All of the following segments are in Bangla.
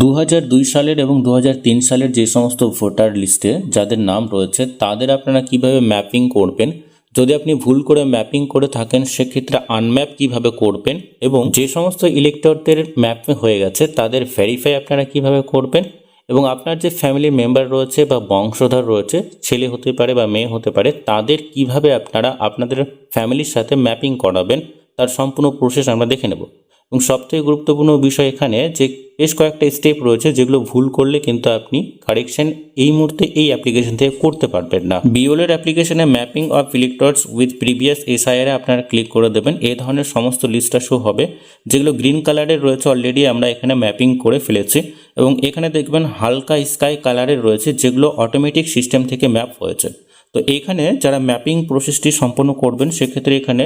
দু সালের এবং দু সালের যে সমস্ত ভোটার লিস্টে যাদের নাম রয়েছে, তাদের আপনারা কীভাবে ম্যাপিং করবেন? যদি আপনি ভুল করে ম্যাপিং করে থাকেন, সেক্ষেত্রে আনম্যাপ কীভাবে করবেন? এবং যে সমস্ত ইলেক্টরদের ম্যাপ হয়ে গেছে, তাদের ভেরিফাই আপনারা কীভাবে করবেন? এবং আপনার যে ফ্যামিলি মেম্বার রয়েছে বা বংশধর রয়েছে, ছেলে হতে পারে বা মেয়ে হতে পারে, তাদের কীভাবে আপনারা আপনাদের ফ্যামিলির সাথে ম্যাপিং করাবেন, তার সম্পূর্ণ প্রসেস আমরা দেখে নেব। এবং সবথেকে গুরুত্বপূর্ণ বিষয় এখানে যে বেশ কয়েকটা স্টেপ রয়েছে যেগুলো ভুল করলে কিন্তু আপনি কারেকশন এই মুহূর্তে এই অ্যাপ্লিকেশন থেকে করতে পারবেন না। বিওলের অ্যাপ্লিকেশনে mapping of electors with previous SIR আপনারা ক্লিক করে দেবেন। এই ধরনের সমস্ত লিস্টটা শো হবে, যেগুলো গ্রিন কালারের রয়েছে অলরেডি আমরা এখানে ম্যাপিং করে ফেলেছি এবং এখানে দেখবেন হালকা স্কাই কালারের রয়েছে যেগুলো অটোমেটিক সিস্টেম থেকে ম্যাপ হয়েছে। তো এইখানে যারা ম্যাপিং প্রসেসটি সম্পন্ন করবেন, সেক্ষেত্রে এখানে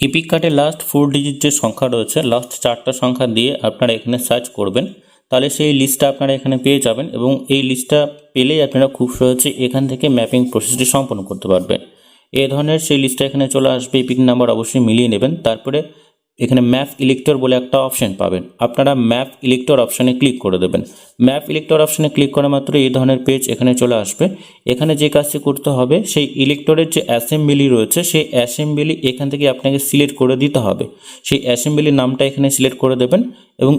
ইপিক কার্ডে লাস্ট ফোর ডিজিট যে সংখ্যা রয়েছে লাস্ট চারটা সংখ্যা দিয়ে আপনারা এখানে সার্চ করবেন। তাহলে সেই লিস্টটা আপনারা এখানে পেয়ে যাবেন এবং এই লিস্টটা পেলেই আপনারা খুব সহজে এখান থেকে ম্যাপিং প্রসেসটি সম্পন্ন করতে পারবেন। এ ধরনের সেই লিস্টটা এখানে চলে আসবে, ইপিক নাম্বার অবশ্যই মিলিয়ে নেবেন। তারপরে এখানে ম্যাপ ইলেক্টর বলে একটা অপশন পাবেন। আপনারা ম্যাপ ইলেক্টর অপশানে ক্লিক করে দেবেন। ম্যাপ ইলেক্টর অপশানে ক্লিক করা মাত্র এই ধরনের পেজ এখানে চলে আসবে। এখানে যে কাজটি করতে হবে, সেই ইলেক্টরের যে অ্যাসেম্বলি রয়েছে, সেই অ্যাসেম্বলি এখান থেকে আপনাকে সিলেক্ট করে দিতে হবে। সেই অ্যাসেম্বলির নামটা এখানে সিলেক্ট করে দেবেন এবং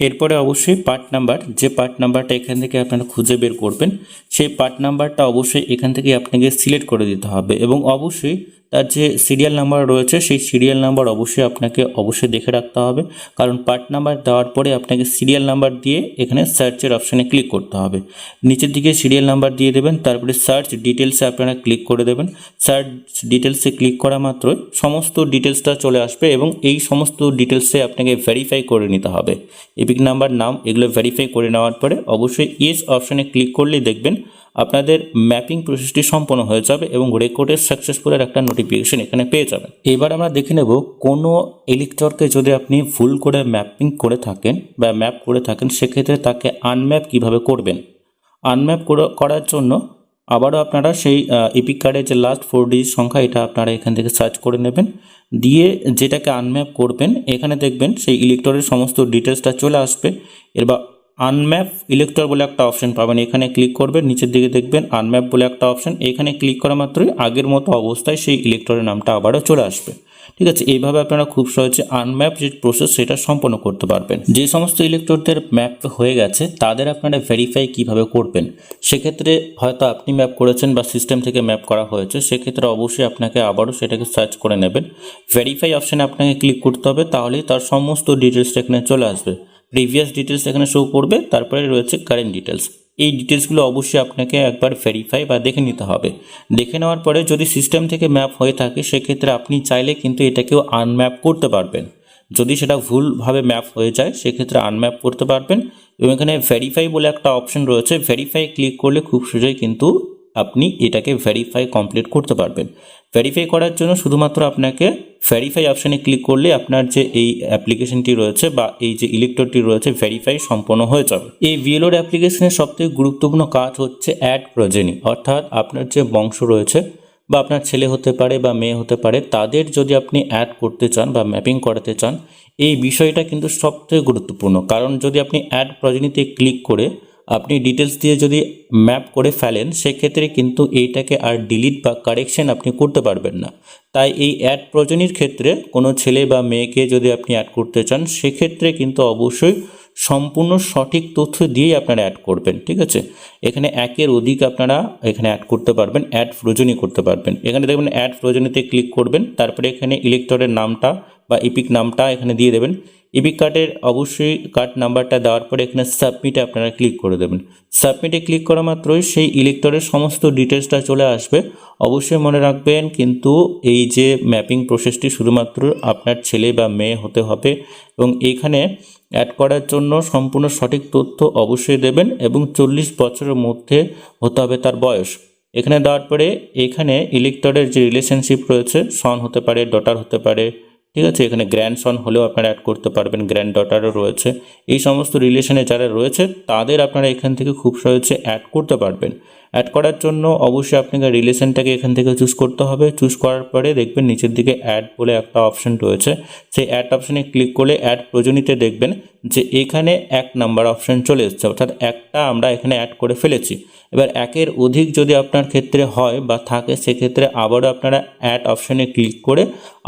এরপরে অবশ্যই পার্ট নাম্বার যে পার্ট নাম্বারটা এখান থেকে আপনারা খুঁজে বের করবেন, সেই পার্ট নাম্বারটা অবশ্যই এখান থেকে আপনাকে সিলেক্ট করে দিতে হবে এবং অবশ্যই তার যে সিরিয়াল নাম্বার রয়েছে, সেই সিরিয়াল নাম্বার অবশ্যই আপনাকে অবশ্যই দেখে রাখতে হবে। কারণ পার্ট নাম্বার দেওয়ার পরে আপনাকে সিরিয়াল নাম্বার দিয়ে এখানে সার্চের অপশানে ক্লিক করতে হবে। নিচের দিকে সিরিয়াল নাম্বার দিয়ে দেবেন, তারপরে সার্চ ডিটেলসে আপনারা ক্লিক করে দেবেন। সার্চ ডিটেলসে ক্লিক করা মাত্রই সমস্ত ডিটেলসটা চলে আসবে এবং এই সমস্ত ডিটেলসে আপনাকে ভেরিফাই করে নিতে হবে। এপিক নাম্বার নাম এগুলো ভেরিফাই করে নেওয়ার পরে অবশ্যই ইয়েস অপশানে ক্লিক করলেই দেখবেন আপনাদের ম্যাপিং প্রসেসটি সম্পন্ন হয়ে যাবে এবং রেকর্ডের সাকসেসফুলের একটা নোটিফিকেশন এখানে পেয়ে যাবেন। এবার আমরা দেখে নেব কোনো এলিক্টরকে যদি আপনি ভুল করে ম্যাপিং করে থাকেন বা ম্যাপ করে থাকেন, সেক্ষেত্রে তাকে আনম্যাপ কীভাবে করবেন? আনম্যাপ করার জন্য আবারও আপনারা সেই ইপিক কার্ডের যে লাস্ট ফোর ডিজিট সংখ্যা, এটা আপনারা এখান থেকে সার্চ করে নেবেন। দিয়ে যেটাকে আনম্যাপ করবেন, এখানে দেখবেন সেই ইলেকটরের সমস্ত ডিটেলসটা চলে আসবে। এবার আনম্যাপ ইলেক্টর বলে একটা অপশন পাবেন। এখানে ক্লিক করবেন, নিচের দিকে দেখবেন আনম্যাপ বলে একটা অপশন এখানে ক্লিক করা মাত্রই আগের মতো অবস্থায় সেই ইলেক্টরের নামটা আবারও চলে আসবে। ঠিক আছে, এইভাবে আপনারা খুব সহজে আনম্যাপ যে প্রসেস সেটা সম্পন্ন করতে পারবেন। যে সমস্ত ইলেক্টরদের ম্যাপ হয়ে গেছে, তাদের আপনারা ভেরিফাই কীভাবে করবেন? সেক্ষেত্রে হয়তো আপনি ম্যাপ করেছেন বা সিস্টেম থেকে ম্যাপ করা হয়েছে, সেক্ষেত্রে অবশ্যই আপনাকে আবারও সেটাকে সার্চ করে নেবেন। ভেরিফাই অপশানে আপনাকে ক্লিক করতে হবে, তাহলেই তার সমস্ত ডিটেলসটা এখানে চলে আসবে। প্রিভিয়াস ডিটেলস এখানে শো করবে তারপরে রয়েছে কারেন্ট ডিটেলস এই ডিটেলসগুলো অবশ্যই আপনাকে একবার ভেরিফাই বা দেখে নিতে হবে। দেখে নেওয়ার পরে যদি সিস্টেম থেকে ম্যাপ হয়ে থাকে, সেক্ষেত্রে আপনি চাইলে কিন্তু এটাকেও আনম্যাপ করতে পারবেন। যদি সেটা ভুলভাবে ম্যাপ হয়ে যায়, সেক্ষেত্রে আনম্যাপ করতে পারবেন। এবং এখানে ভেরিফাই বলে একটা অপশন রয়েছে। ভেরিফাই ক্লিক করলে খুব সহজেই কিন্তু আপনি এটাকে ভেরিফাই কমপ্লিট করতে পারবেন। ভেরিফাই করার জন্য শুধুমাত্র আপনাকে ভেরিফাই অপশানে ক্লিক করলে আপনার যে এই অ্যাপ্লিকেশনটি রয়েছে বা এই যে ইলেকট্রনটি রয়েছে ভেরিফাই সম্পন্ন হয়ে যাবে। এই ভিএলওর অ্যাপ্লিকেশনের সবথেকে গুরুত্বপূর্ণ কাজ হচ্ছে অ্যাড প্রজেনি অর্থাৎ আপনার যে বংশ রয়েছে বা আপনার ছেলে হতে পারে বা মেয়ে হতে পারে, তাদের যদি আপনি অ্যাড করতে চান বা ম্যাপিং করাতে চান, এই বিষয়টা কিন্তু সবথেকে গুরুত্বপূর্ণ। কারণ যদি আপনি অ্যাড প্রজেনিতে ক্লিক করে আপনি ডিটেলস দিয়ে যদি ম্যাপ করে ফেলেন, সেক্ষেত্রে কিন্তু এইটাকে আর ডিলিট বা কারেকশন আপনি করতে পারবেন না। তাই এই অ্যাড প্রয়োজনীর ক্ষেত্রে কোনো ছেলে বা মেয়েকে যদি আপনি অ্যাড করতে চান, সেক্ষেত্রে কিন্তু অবশ্যই সম্পূর্ণ সঠিক তথ্য দিয়েই আপনারা অ্যাড করবেন, ঠিক আছে? এখানে একের অধিক আপনারা এখানে অ্যাড করতে পারবেন অ্যাড প্রয়োজনই করতে পারবেন। এখানে দেখবেন অ্যাড প্রয়োজনীতে ক্লিক করবেন, তারপরে এখানে ইলেক্টরের নামটা বা ইপিক নামটা এখানে দিয়ে দেবেন। ইপিক কার্ডের অবশ্যই কার্ড নাম্বারটা দেওয়ার পরে এখানে সাবমিটে আপনারা ক্লিক করে দেবেন। সাবমিটে ক্লিক করা মাত্রই সেই ইলেক্টরের সমস্ত ডিটেলসটা চলে আসবে। অবশ্যই মনে রাখবেন কিন্তু এই যে ম্যাপিং প্রসেসটি শুধুমাত্র আপনার ছেলে বা মেয়ে হতে হবে এবং এইখানে অ্যাড করার জন্য সম্পূর্ণ সঠিক তথ্য অবশ্যই দেবেন এবং চল্লিশ বছরের মধ্যে হতে হবে তার বয়স। এখানে দেওয়ার পরে এখানে ইলেক্টরের যে রিলেশনশিপ রয়েছে সন হতে পারে ডটার হতে পারে ঠিক আছে? এখানে গ্র্যান্ড সন হলেও আপনারা অ্যাড করতে পারবেন গ্র্যান্ড ডটারও রয়েছে। এই সমস্ত রিলেশনে যারা রয়েছে, তাদের আপনারা এখান থেকে খুব সহজে অ্যাড করতে পারবেন। অ্যাড করার জন্য অবশ্যই আপনাকে রিলেশনটাকে এখান থেকে চুজ করতে হবে। চুজ করার পরে দেখবেন নিচের দিকে অ্যাড বলে একটা অপশন রয়েছে। সেই অ্যাড অপশনে ক্লিক করলে অ্যাড প্রয়োজনীতে দেখবেন যে এখানে এক নাম্বার অপশন চলে এসছে। অর্থাৎ একটা আমরা এখানে অ্যাড করে ফেলেছি। এবার একের অধিক যদি আপনার ক্ষেত্রে হয় বা থাকে, সেক্ষেত্রে আবারও আপনারা অ্যাড অপশনে ক্লিক করে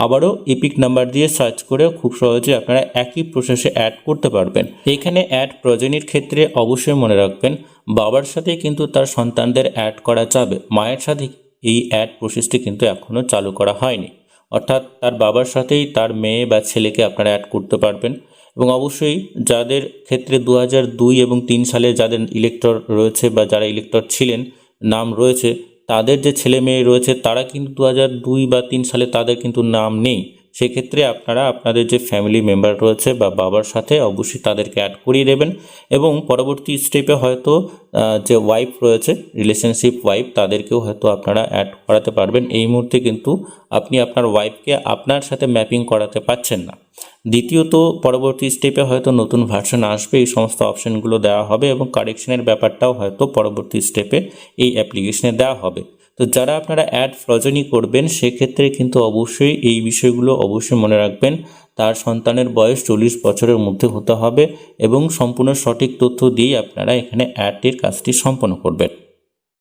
আবারও এপিক নাম্বার দিয়ে সার্চ করে খুব সহজে আপনারা একই প্রসেসে অ্যাড করতে পারবেন। এখানে অ্যাড প্রয়োজনীর ক্ষেত্রে অবশ্যই মনে রাখবেন, বাবার সাথে কিন্তু তার সন্তানদের অ্যাড করা যাবে। মায়ের সাথে এই অ্যাড প্রসেসটি কিন্তু এখনও চালু করা হয়নি। অর্থাৎ তার বাবার সাথেই তার মেয়ে বা ছেলেকে আপনারা অ্যাড করতে পারবেন এবং অবশ্যই যাদের ক্ষেত্রে দু দুই এবং তিন সালে যাদের ইলেক্টর রয়েছে বা যারা ইলেক্টর ছিলেন, নাম রয়েছে, তাদের যে ছেলে মেয়ে রয়েছে, তারা কিন্তু দু দুই বা তিন সালে তাদের কিন্তু নাম নেই। সেক্ষেত্রে আপনারা আপনাদের যে ফ্যামিলি মেম্বার রয়েছে বা বাবার সাথে অবশ্যই তাদেরকে অ্যাড করিয়ে দেবেন এবং পরবর্তী স্টেপে হয়তো যে ওয়াইফ রয়েছে রিলেশনশিপ ওয়াইফ তাদেরকেও হয়তো আপনারা অ্যাড করাতে পারবেন। এই মুহূর্তে কিন্তু আপনি আপনার ওয়াইফকে আপনার সাথে ম্যাপিং করাতে পারছেন না। দ্বিতীয়ত, পরবর্তী স্টেপে হয়তো নতুন ভার্সন আসবে, এই সমস্ত অপশনগুলো দেওয়া হবে এবং কারেকশনের ব্যাপারটাও হয়তো পরবর্তী স্টেপে এই অ্যাপ্লিকেশনে দেওয়া হবে। তো যারা আপনারা অ্যাড ফ্রজনি করবেন, সেক্ষেত্রে কিন্তু অবশ্যই এই বিষয়গুলো অবশ্যই মনে রাখবেন। তার সন্তানের বয়স চল্লিশ বছরের মধ্যে হতে হবে এবং সম্পূর্ণ সঠিক তথ্য দিয়েই আপনারা এখানে অ্যাডটির কাজটি সম্পন্ন করবেন।